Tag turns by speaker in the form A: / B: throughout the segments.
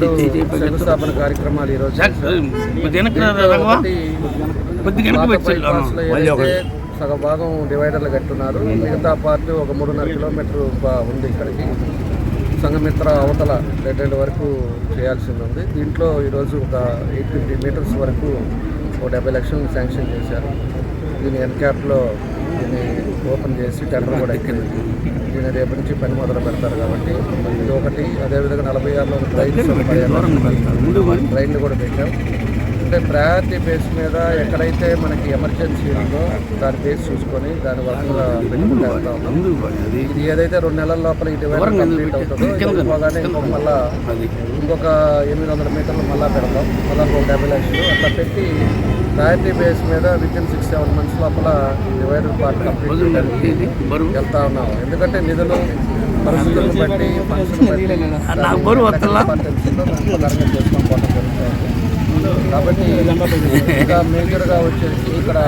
A: శంకుస్థాపన కార్యక్రమాలు ఈరోజు సగ భాగం డివైడర్లు కట్టున్నారు మిగతా పార్ట్ ఒక మూడున్నర కిలోమీటర్ ఉంది ఇక్కడికి. సంఘమిత్ర అవతల ఎండ్ వరకు చేయాల్సింది ఉంది. దీంట్లో ఈరోజు ఒక ఎయిట్ ఫిఫ్టీ మీటర్స్ వరకు ఒక డెబ్బై లక్షలు శాంక్షన్ చేశారు. దీని ఎన్క్యాప్లో దీన్ని ఓపెన్ చేసి టెండర్ కూడా ఎక్కింది. దీని రేపటి నుంచి పని మొదలు పెడతారు కాబట్టి ఇది ఒకటి అదేవిధంగా నలభై ఆరులో సౌకర్యాలు ట్రైన్లు కూడా పెట్టాం. అంటే ప్రయారిటీ బేస్ మీద ఎక్కడైతే మనకి ఎమర్జెన్సీ ఉందో దాని బేస్ చూసుకొని దాని వర్క్గా పెట్టుకుంటూ. వెళ్తా ఉన్నాం ఇది ఏదైతే రెండు నెలల లోపల డివైడర్ కంప్లీట్ అవుతుందో పోగానే ఇంకొక మళ్ళా ఇంకొక ఎనిమిది వందల మీటర్లు మళ్ళా పెడతాం. మళ్ళీ ఇంకొక డెబ్బై లక్షలు అట్లా పెట్టి ప్రయారిటీ బేస్ మీద with in six seven months లోపల డివైడర్ పార్ట్ కంప్లీట్ వెళ్తా ఉన్నాం ఎందుకంటే నిధులు పరిస్థితులను బట్టి ఫంక్షన్ జరుగుతుంది. కాబట్టి ఇంకా మేజర్గా వచ్చేసి ఇక్కడ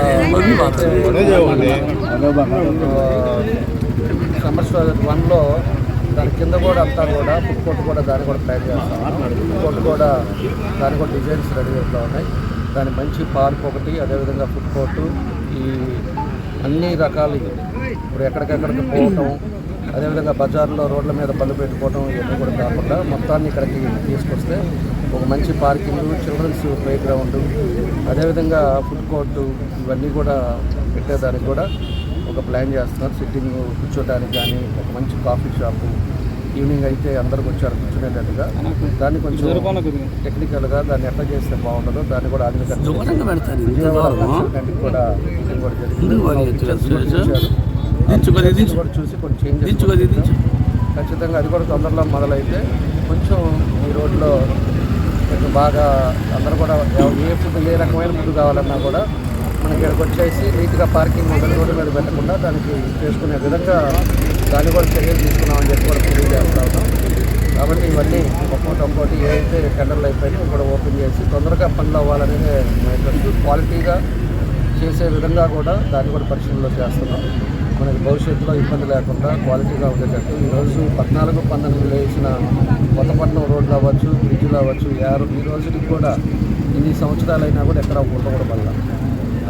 A: సంవత్సరం వన్లో దాని కింద కూడా అంతా కూడా ఫుడ్ కోర్ట్ కూడా దాన్ని కూడా ప్లాన్ చేస్తాం ఫుడ్ కోర్ట్ కూడా దాని కూడా డిజైన్స్ రెడీ అవుతూ ఉన్నాయి. దాని మంచి పార్క్ ఒకటి అదేవిధంగా ఫుడ్ కోర్టు ఈ అన్ని రకాలు ఇప్పుడు ఎక్కడికెక్కడికి పోవటం అదేవిధంగా బజార్లో రోడ్ల మీద పళ్ళు పెట్టుకోవడం ఇవన్నీ కూడా కాకుండా మొత్తాన్ని ఇక్కడికి తీసుకొస్తే ఒక మంచి పార్కింగ్ చిల్డ్రన్స్ ప్లే గ్రౌండ్ అదేవిధంగా ఫుడ్ కోర్టు ఇవన్నీ కూడా పెట్టేదానికి కూడా ఒక ప్లాన్ చేస్తున్నారు. సిట్టింగ్ కూర్చోడానికి కానీ ఒక మంచి కాఫీ షాపు ఈవినింగ్ అయితే అందరికి వచ్చారు కూర్చునేటట్టుగా దాన్ని కొంచెం టెక్నికల్గా దాన్ని ఎట్లా చేస్తే బాగుంటుందో దాన్ని కూడా ఆధునిక కూడా చూసి. చేశాం. ఖచ్చితంగా అది కూడా తొందరలో మొదలైతే కొంచెం ఈ రోడ్లో కొంచెం బాగా అందరూ కూడా ఏ ఫుడ్ ఏ రకమైన ఫుడ్ కావాలన్నా కూడా మనకి ఇక్కడికి వచ్చేసి నీట్గా పార్కింగ్ ఉంటుంది రోడ్డు మీద పెట్టకుండా దానికి చేసుకునే విధంగా దాన్ని కూడా చర్యలు తీసుకున్నామని చెప్పి కూడా తెలియజేస్తా ఉన్నాం కాబట్టి ఇవన్నీ ఒక్కోటి ఒక్కోటి ఏదైతే టెండర్లు అయిపోయినాయి. ఇక్కడ ఓపెన్ చేసి తొందరగా పనులు అవ్వాలనేది మా క్వాలిటీగా చేసే విధంగా కూడా దాన్ని కూడా పరిశీలనలో చేస్తున్నాం. మనకి భవిష్యత్తులో ఇబ్బంది లేకుండా క్వాలిటీగా ఉండేటట్టు ఈరోజు పద్నాలుగు పంతొమ్మిదిలో వేసిన కొత్తపట్నం రోడ్లు అవ్వచ్చు బ్రిడ్జ్లు అవ్వచ్చు యారు ఈ రోజుకి కూడా ఇన్ని సంవత్సరాలైనా కూడా ఎక్కడ ఉండకూడదు వల్ల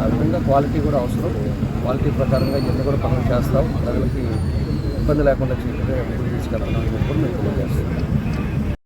A: ఆ విధంగా క్వాలిటీ కూడా అవసరం. క్వాలిటీ ప్రకారంగా ఇవన్నీ కూడా పనులు చేస్తాం. ప్రజలకి ఇబ్బంది లేకుండా చేయడానికి తీసుకెళ్ళడం కూడా మేము తెలియజేస్తున్నాం.